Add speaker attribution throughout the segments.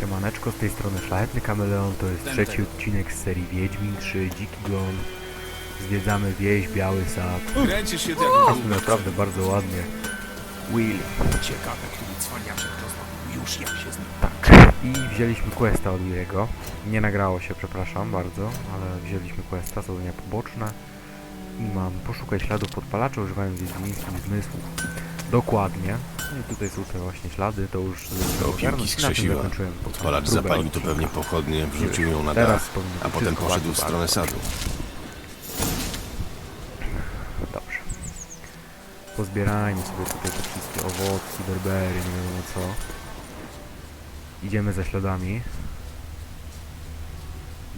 Speaker 1: Siemaneczko, z tej strony Szlachetny Kameleon, to jest trzeci odcinek z serii Wiedźmin 3 Dziki Gon. Zwiedzamy wieś, Biały Sad.
Speaker 2: Kręcisz się jak
Speaker 1: Jest naprawdę bardzo ładnie. Will.
Speaker 2: Ciekawe, który cwaniaczek to zrobił. Już jak się z nim...
Speaker 1: Tak. I wzięliśmy questa od Williego. Nie nagrało się, przepraszam bardzo, ale wzięliśmy questa, zadania poboczne. I mam poszukać śladów podpalacza używając wiedźmińskich zmysłów. Dokładnie. No i tutaj są te właśnie ślady, to już
Speaker 3: Do
Speaker 1: ogarnąć. Na tym
Speaker 3: skrzesiła.
Speaker 1: zakończyłem
Speaker 3: Podpalacz
Speaker 1: próbę
Speaker 3: zapalił tu
Speaker 1: odcinka.
Speaker 3: pewnie pochodnie, wrzucił ją na
Speaker 1: Teraz
Speaker 3: dach,
Speaker 1: powinno
Speaker 3: a
Speaker 1: być
Speaker 3: potem
Speaker 1: wszystko
Speaker 3: poszedł w
Speaker 1: bardzo,
Speaker 3: stronę
Speaker 1: bardzo
Speaker 3: sadu.
Speaker 1: Dobrze. Pozbierajmy sobie tutaj te wszystkie owocki, berbery, nie wiadomo co. Idziemy za śladami.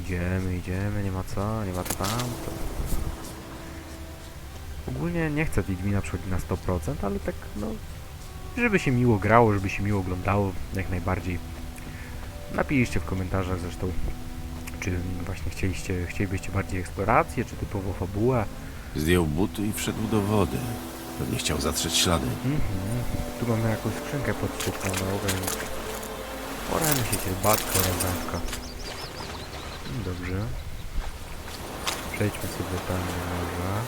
Speaker 1: Idziemy, idziemy, nie ma co, nie ma co tam. To... Ogólnie nie chcę Wiedźmina przechodzić na 100%, ale tak no... Żeby się miło grało, żeby się miło oglądało, jak najbardziej. Napiszcie w komentarzach zresztą, czy właśnie chcieliście, chcielibyście bardziej eksplorację, czy typowo fabułę.
Speaker 3: Zdjął buty i wszedł do wody. Pewnie chciał zatrzeć ślady.
Speaker 1: Mhm. Tu mamy jakąś skrzynkę podsypioną, więc poramy się cierbatka elegancka. Dobrze. Przejdźmy sobie tam na morze.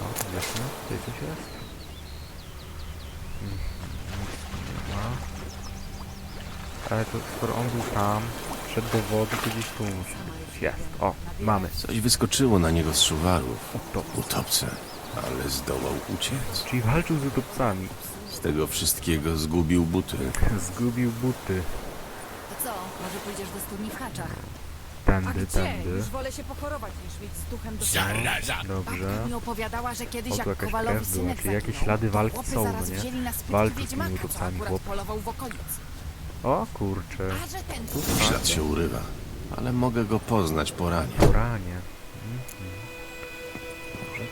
Speaker 1: O, wieszmy, tutaj coś jest? Mhm, Ale to skoro on był tam, wszedł do wody, to gdzieś tu musi być. Jest, o, mamy.
Speaker 3: Coś wyskoczyło na niego z szuwarów.
Speaker 1: To.
Speaker 3: Utopce. Ale zdołał uciec.
Speaker 1: Czyli walczył z utopcami.
Speaker 3: Z tego wszystkiego zgubił buty.
Speaker 1: Zgubił buty.
Speaker 4: To co, może pójdziesz do studni w haczach?
Speaker 5: A
Speaker 1: Tędy,
Speaker 5: gdzie?
Speaker 1: tędy.
Speaker 5: Już wolę się pochorować niż mieć z duchem do
Speaker 1: Dobrze.
Speaker 4: Babka mi opowiadała, że kiedyś
Speaker 1: O, tu
Speaker 4: jak
Speaker 1: jakaś
Speaker 4: Kowalowi
Speaker 1: krew była,
Speaker 4: synek
Speaker 1: czyli jakieś
Speaker 4: zaginął,
Speaker 1: ślady
Speaker 4: to
Speaker 1: walki
Speaker 4: chłopy
Speaker 1: są,
Speaker 4: zaraz
Speaker 1: no nie?
Speaker 4: wzięli na spytki
Speaker 1: Walczył z tymi
Speaker 4: wiedźmaka, co
Speaker 1: utopcami,
Speaker 4: akurat
Speaker 1: chłop.
Speaker 4: polował w okolicy.
Speaker 1: O kurczę. Tu
Speaker 3: Ślad się urywa. Ale mogę go poznać po ranie.
Speaker 1: Poranie. Mhm.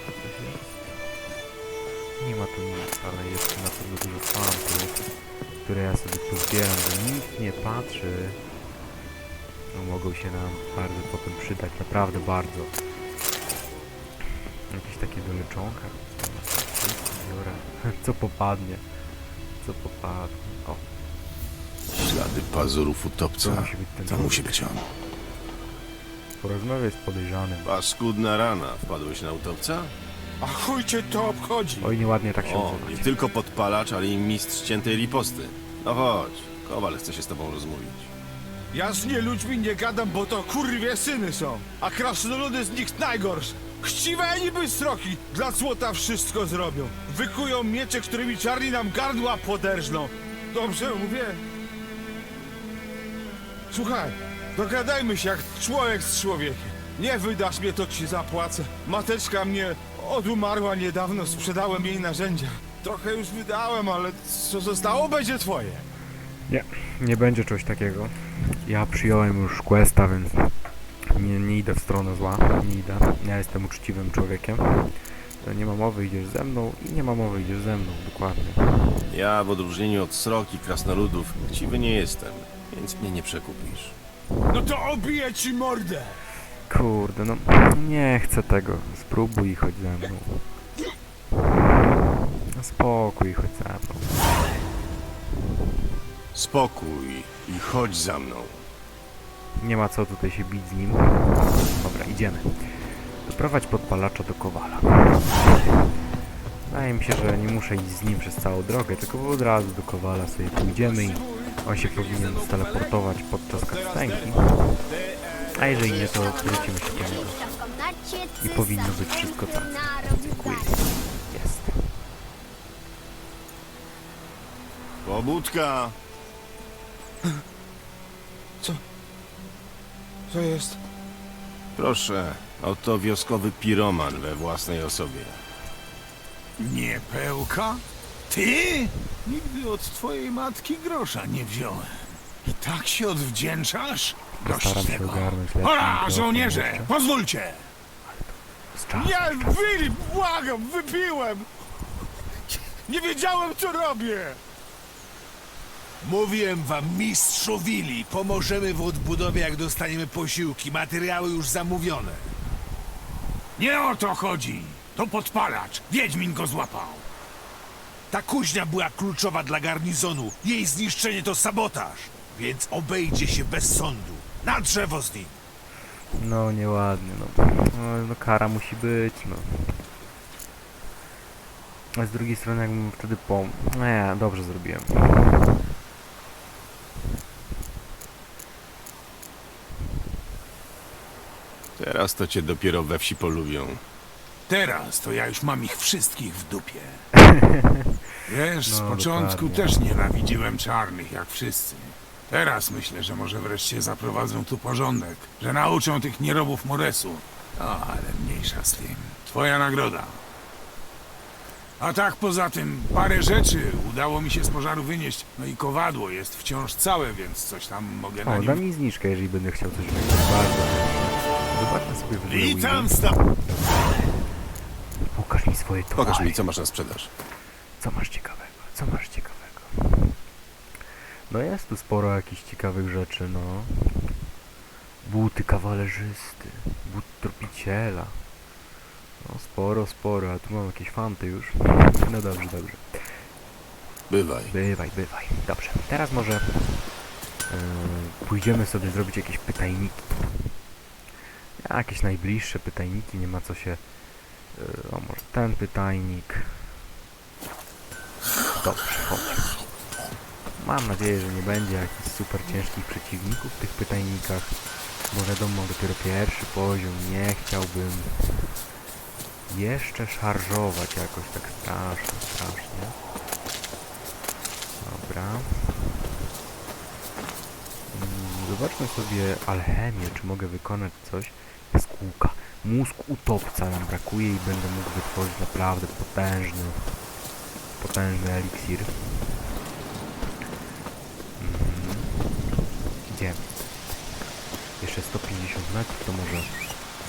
Speaker 1: To coś jest. Nie ma tu nic, ale jest tu na pewno dużo fantów, które ja sobie pozbieram, bo nikt nie patrzy. No mogą się nam bardzo potem przydać, naprawdę bardzo. Jakieś takie do leczonka. Biorę. Co popadnie. Co popadnie. O,
Speaker 3: Ślady pazurów
Speaker 1: to
Speaker 3: utopca.
Speaker 1: musi być ten
Speaker 3: To musi być on.
Speaker 1: Porozmawiaj z podejrzanym.
Speaker 3: Paskudna rana. Wpadłeś na utopca?
Speaker 2: A chuj cię to obchodzi.
Speaker 1: Oj, nieładnie tak się
Speaker 3: O,
Speaker 1: nazywać.
Speaker 3: nie tylko podpalacz, ale i mistrz ciętej riposty. No chodź. Kowal chce się z tobą rozmówić.
Speaker 2: Ja z nie ludźmi nie gadam, bo to kurwie syny są. A krasnoludy z nich najgorsze. Chciwe niby sroki, dla złota wszystko zrobią. Wykują miecze, którymi czarni nam gardła poderżną. Dobrze mówię? Słuchaj, dogadajmy się jak człowiek z człowiekiem. Nie wydasz mnie, to ci zapłacę. Mateczka mnie odumarła niedawno, sprzedałem jej narzędzia. Trochę już wydałem, ale co zostało będzie twoje.
Speaker 1: Nie, nie będzie czegoś takiego. Ja przyjąłem już questa, więc nie, nie idę w stronę zła. Nie idę. Ja jestem uczciwym człowiekiem. To Nie ma mowy, idziesz ze mną i nie ma mowy, idziesz ze mną, dokładnie.
Speaker 3: Ja w odróżnieniu od sroki krasnoludów chciwy nie jestem, więc mnie nie przekupisz.
Speaker 2: No to obiję ci mordę!
Speaker 1: Kurde, no nie chcę tego. Spróbuj i chodź ze mną. No spokój, chodź ze mną.
Speaker 3: Spokój i chodź za mną.
Speaker 1: Nie ma co tutaj się bić z nim. Dobra, idziemy. Doprowadź podpalacza do Kowala. Wydaje mi się, że nie muszę iść z nim przez całą drogę, tylko od razu do Kowala sobie pójdziemy i on się powinien steleportować podczas cutscenki. A jeżeli nie, to wrócimy się do niego.
Speaker 6: I powinno być wszystko tak.
Speaker 1: Dziękuję. Jest.
Speaker 3: Pobudka!
Speaker 2: Co jest?
Speaker 3: Proszę, oto wioskowy piroman we własnej osobie.
Speaker 7: Nie pełka? Ty? Nigdy od twojej matki grosza nie wziąłem. I tak się odwdzięczasz? Dość
Speaker 1: Postaram się
Speaker 7: tego.
Speaker 1: ogarnąć mikrofon
Speaker 7: żołnierze! Pozwólcie!
Speaker 1: Z czasem, czasem.
Speaker 2: Willy, błagam, wypiłem! Nie wiedziałem, co robię!
Speaker 7: Mówiłem wam, mistrzu Willi, pomożemy w odbudowie, jak dostaniemy posiłki. Materiały już zamówione. Nie o to chodzi. To podpalacz. Wiedźmin go złapał. Ta kuźnia była kluczowa dla garnizonu. Jej zniszczenie to sabotaż. więc obejdzie się bez sądu. Na drzewo z nim!
Speaker 1: No nieładnie, no. no. No kara musi być, no. A z drugiej strony jakbym wtedy pom... Nie, dobrze zrobiłem.
Speaker 3: Teraz to cię dopiero we wsi polubią.
Speaker 7: Teraz to ja już mam ich wszystkich w dupie. Wiesz, z
Speaker 1: No,
Speaker 7: początku
Speaker 1: dokładnie.
Speaker 7: też nienawidziłem czarnych, jak wszyscy. Teraz myślę, że może wreszcie zaprowadzą tu porządek, że nauczą tych nierobów Moresu. No, ale mniejsza z tym. Twoja nagroda. A tak poza tym, parę rzeczy udało mi się z pożaru wynieść. No i kowadło jest wciąż całe, więc coś tam mogę na
Speaker 1: O, da
Speaker 7: nim...
Speaker 1: mi zniżkę, jeżeli będę chciał coś wygrać. Bardzo. Zobaczmy sobie w ogóle
Speaker 7: Witam,
Speaker 1: Wii.
Speaker 7: sta...
Speaker 1: Pokaż mi swoje towary.
Speaker 3: Pokaż mi, co masz na sprzedaż.
Speaker 1: Co masz ciekawego? Co masz ciekawego? No jest tu sporo jakichś ciekawych rzeczy, no. Buty kawalerzysty, but tropiciela. No sporo, sporo, a tu mam jakieś fanty już. No dobrze, dobrze.
Speaker 3: Bywaj.
Speaker 1: Bywaj, bywaj. Dobrze, teraz może yy, pójdziemy sobie zrobić jakieś pytajniki. Jakieś najbliższe pytajniki, nie ma co się... Yy, o, może ten pytajnik. Dobrze, chodź. Mam nadzieję, że nie będzie jakichś super ciężkich przeciwników w tych pytajnikach. Bo wiadomo, dopiero pierwszy poziom, nie chciałbym jeszcze szarżować jakoś tak strasznie, strasznie. Dobra. Mm, Zobaczmy sobie alchemię, czy mogę wykonać coś. Jaskółka. Mózg utopca nam brakuje i będę mógł wytworzyć naprawdę potężny, potężny eliksir. Mhm. Idziemy. Jeszcze 150 metrów, to może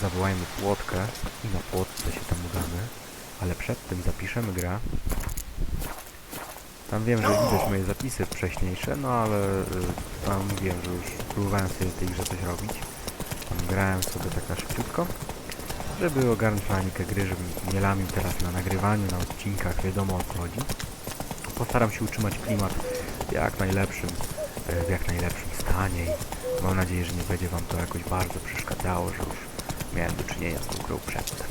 Speaker 1: zawołajmy płotkę i na płotce się tam udamy. Ale przed tym zapiszemy grę. Tam wiem, że widać moje zapisy wcześniejsze, no ale y, tam wiem, że już próbowałem sobie w tej grze coś robić. Tam grałem sobie tak na szybciutko, żeby ogarnąć mechanikę gry, żebym nie lamił teraz na nagrywaniu, na odcinkach, wiadomo o co chodzi. Postaram się utrzymać klimat w jak najlepszym, y, w jak najlepszym stanie i mam nadzieję, że nie będzie wam to jakoś bardzo przeszkadzało, że już miałem do czynienia z tą grą przedtem.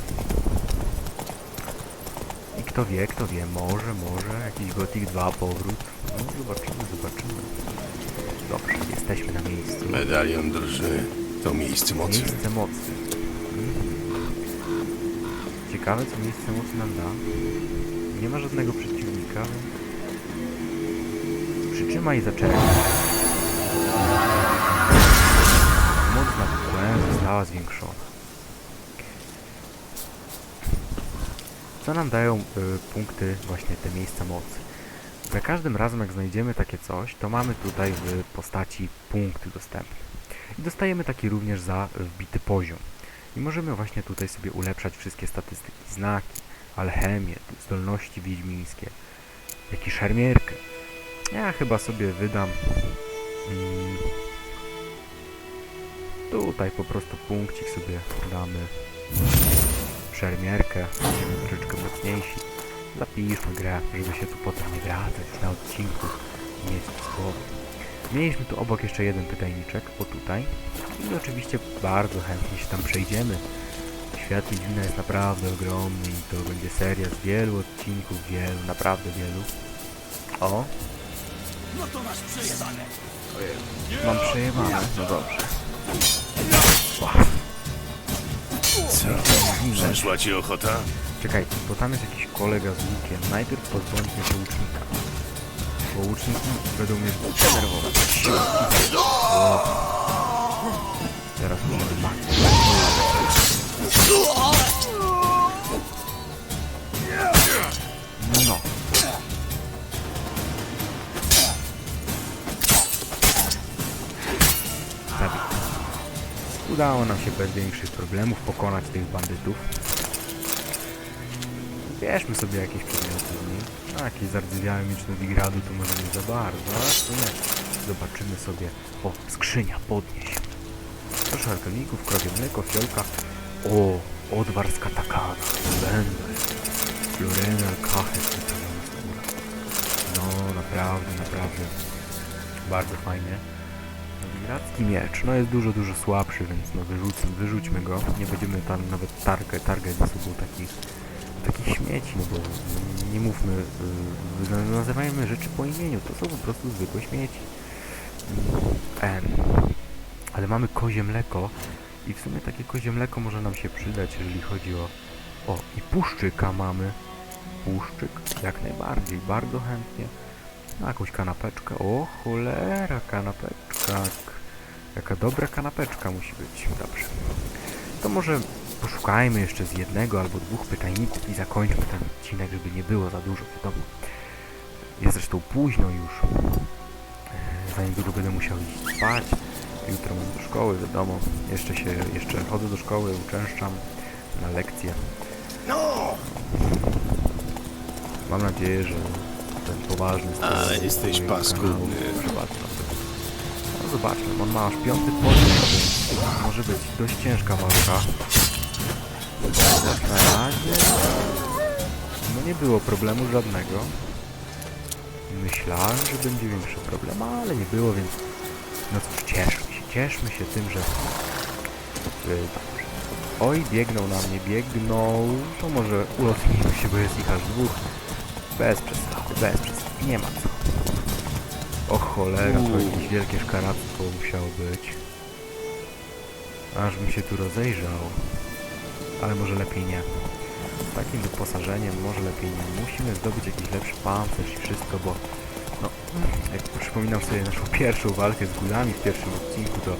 Speaker 1: I kto wie, kto wie, może, może jakiś Gothic 2 powrót. No zobaczymy, zobaczymy. Dobrze, jesteśmy na miejscu.
Speaker 3: Medalion drży. To miejsce mocy.
Speaker 1: Miejsce mocy. Ciekawe, co miejsce mocy nam da. Nie ma żadnego przeciwnika. Przytrzymaj i zaczekaj. Moc nad tłem została zwiększona. Co nam dają y, punkty właśnie te miejsca mocy? Za każdym razem jak znajdziemy takie coś, to mamy tutaj w postaci punkty dostępne. I dostajemy taki również za wbity poziom. I możemy właśnie tutaj sobie ulepszać wszystkie statystyki, znaki, alchemię, zdolności wiedźmińskie, jak i szermierkę. Ja chyba sobie wydam mm, tutaj po prostu punkcik sobie damy szermierkę, będziemy troszeczkę mocniejsi. Zapiszmy grę, żeby się tu potem nie wracać na odcinku i mieć z głowy. Mieliśmy tu obok jeszcze jeden pytajniczek, o tutaj. I oczywiście bardzo chętnie się tam przejdziemy. Świat Wiedźmina jest naprawdę ogromny i to będzie seria z wielu odcinków, wielu, naprawdę wielu. O!
Speaker 7: No to masz przejebane.
Speaker 1: Mam przejebane, no dobrze.
Speaker 3: Co? Przeszła ci ochota?
Speaker 1: Czekaj, bo tam jest jakiś kolega z łukiem. Najpierw pozbądźmy się łucznika. Bo łuczniki będą mnie denerwować. Teraz mać. No. Zabij. Udało nam się bez większych problemów pokonać tych bandytów. Bierzmy sobie jakieś przedmioty z nich. A, jakieś zardzewiałe miecz Nowigradu to może nie za bardzo, ale. Zobaczymy sobie. O, skrzynia, podnieś. Proszę alchemików, krowie mleko, fiolka. O, odwar z katakana. Węgiel. Florena, kachet, wypełniona skóra. No, naprawdę, naprawdę. Bardzo fajnie. Nowigradzki miecz, no jest dużo, dużo słabszy, więc no wyrzucmy, wyrzućmy go. Nie będziemy tam nawet targę, targę ze sobą taki, taki śmieci, no bo nie mówmy, yy, nazywajmy rzeczy po imieniu, to są po prostu zwykłe śmieci. Ale mamy kozie mleko i w sumie takie kozie mleko może nam się przydać, jeżeli chodzi o... O, i puszczyka mamy. Puszczyk, jak najbardziej, bardzo chętnie. No, jakąś kanapeczkę. O, cholera, kanapeczka. Jaka dobra kanapeczka musi być. Dobrze. To może poszukajmy jeszcze z jednego albo dwóch pytajników i zakończmy ten odcinek, żeby nie było za dużo, wiadomo. Jest zresztą późno już. E, Za niedługo będę musiał iść spać. Jutro mam do szkoły, wiadomo. Jeszcze się, jeszcze chodzę do szkoły, uczęszczam na lekcje. Mam nadzieję, że ten poważny
Speaker 3: Ale jesteś paskudny.
Speaker 1: No zobaczmy, on ma aż piąty poziom, więc może być dość ciężka walka. Jak na razie... No nie było problemu żadnego. Myślałem, że będzie większy problem, ale nie było, więc... No cóż, cieszmy się, cieszmy się tym, że... Yy. Oj, biegną na mnie, biegną... To może ulotnijmy się, bo jest ich aż dwóch. Bez przesady, bez przesady, nie ma co. O cholera, to jakieś wielkie szkarabstwo musiało być. Aż mi się tu rozejrzał. Ale może lepiej nie. Z takim wyposażeniem może lepiej nie. Musimy zdobyć jakiś lepszy pancerz i wszystko, bo... No, jak przypominam sobie naszą pierwszą walkę z górami w pierwszym odcinku, to...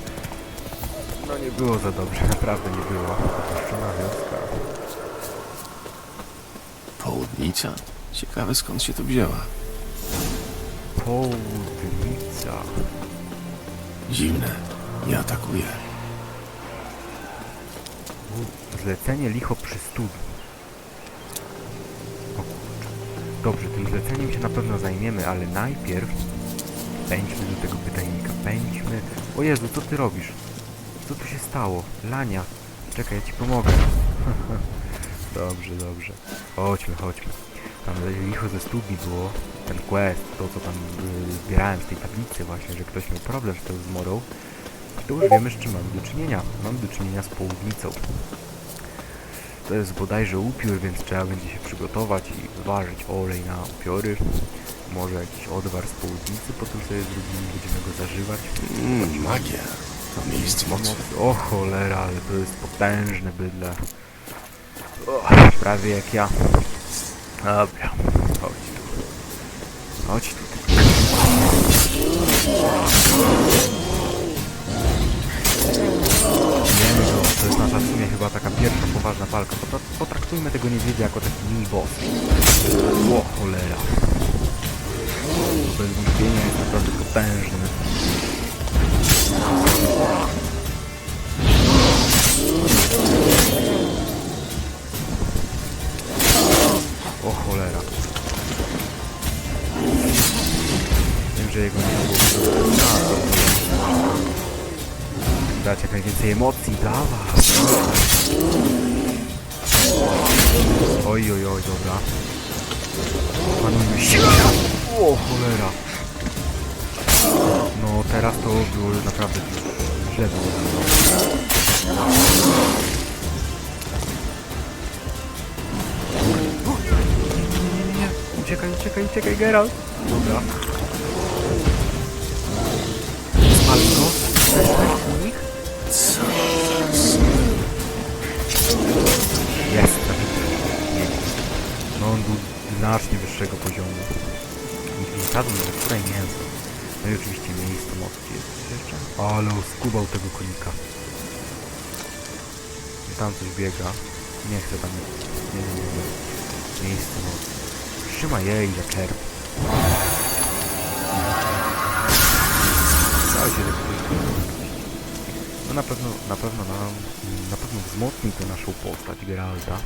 Speaker 1: No nie było za dobrze, naprawdę nie było. Opuszczona wioska.
Speaker 3: Południca? Ciekawe skąd się tu wzięła.
Speaker 1: Południca.
Speaker 3: Dziwne. Nie atakuje.
Speaker 1: Zlecenie licho przy studni. O kurczę. Dobrze, tym zleceniem się na pewno zajmiemy, ale najpierw pędźmy do tego pytajnika. Pędźmy. O Jezu, co ty robisz? Co tu się stało? Lania. Czekaj, ja ci pomogę. dobrze, dobrze. Chodźmy, chodźmy. Tam licho ze studni było. Ten quest, to co tam y, zbierałem z tej tablicy właśnie, że ktoś miał problem z tą zmorą. To już wiemy, z czym mamy do czynienia. Mamy do czynienia z południcą. To jest bodajże upiór, więc trzeba będzie się przygotować i wyważyć olej na upiory. Może jakiś odwar z południcy, potem sobie zrobimy, będziemy go zażywać.
Speaker 3: Mm, magia. To miejsce mocy.
Speaker 1: O cholera, ale to jest potężne bydle. O, prawie jak ja. Dobra, chodź tu. Chodź tu. To jest nasza w sumie chyba taka pierwsza poważna walka. Potra- Potraktujmy tego niedźwiedzia jako taki mini boss. O cholera. To bez wątpienia jest naprawdę potężny. O cholera. Wiem, że jego nie było dać jak najwięcej emocji dla was. Oj, oj, oj, dobra. Panujmy się. O, cholera. No, teraz to było naprawdę źle było. Uciekaj, uciekaj, uciekaj, Geralt. Dobra. Spali Jest. No on był znacznie wyższego poziomu. Niż sadł na której mięso. No i oczywiście miejsce mocy jest jeszcze. Ale skubał tego konika. I tam coś biega. Nie chcę tam. Nie, nie, nie. Miejsce mocy. Trzymaj jej za czerp. Na pewno, na pewno nam, na pewno wzmocni to naszą postać Geralta.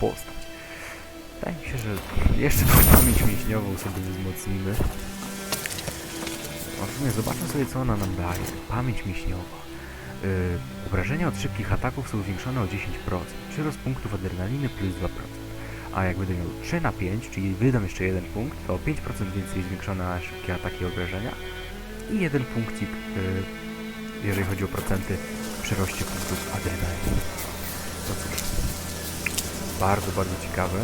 Speaker 1: Postać. Wydaje mi się, że jeszcze tą pamięć mięśniową sobie wzmocnimy. A w sumie zobaczmy sobie co ona nam daje. Pamięć mięśniowa. Yy, obrażenia od szybkich ataków są zwiększone o 10%. Przyrost punktów adrenaliny plus 2%. A jak będę miał 3 na 5, czyli wydam jeszcze jeden punkt, to o 5% więcej zwiększone szybkie ataki i obrażenia i jeden punkcik, y, jeżeli chodzi o procenty, przyroście punktów adrenaliny. No cóż, bardzo, bardzo ciekawe.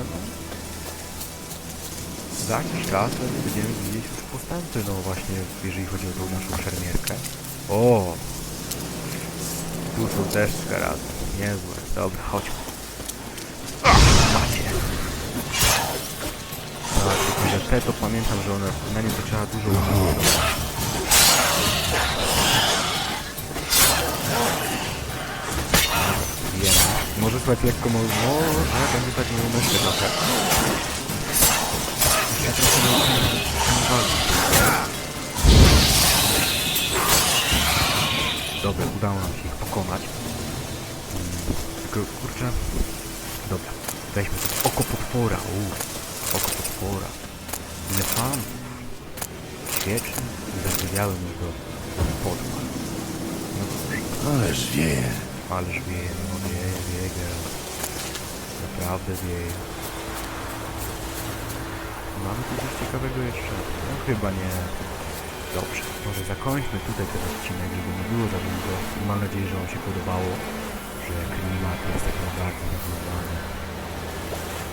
Speaker 1: Za jakiś czas będziemy widzieć już postępy, no właśnie, jeżeli chodzi o tą naszą szermierkę. O! Tu są też skarazy. Niezłe. Dobra, chodźmy. Macie. Tak, tylko te to pamiętam, że one, na nie to trzeba dużo umieć. Może słuchać lekko, mo- może będzie tak nieumyślnie trochę. Ja trochę nie. Dobra, udało nam się ich pokonać. Mm, Tylko kurczę. Dobra, weźmy sobie oko potwora. Uuu, oko potwora. Ile fanów. Świeczny i zapowiedziałem już go podma. No cóż,
Speaker 3: Ależ wieje.
Speaker 1: ależ wieje, no wieje, Geralt. Naprawdę wieje. Mamy tu coś ciekawego jeszcze? No chyba nie. Dobrze, może zakończmy tutaj ten odcinek, żeby nie było za długo. Mam nadzieję, że Wam się podobało, że klimat jest tak naprawdę wyglądany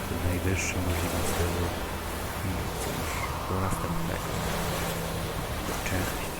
Speaker 1: w najwyższym możliwym stylu. I cóż, do następnego. Cześć.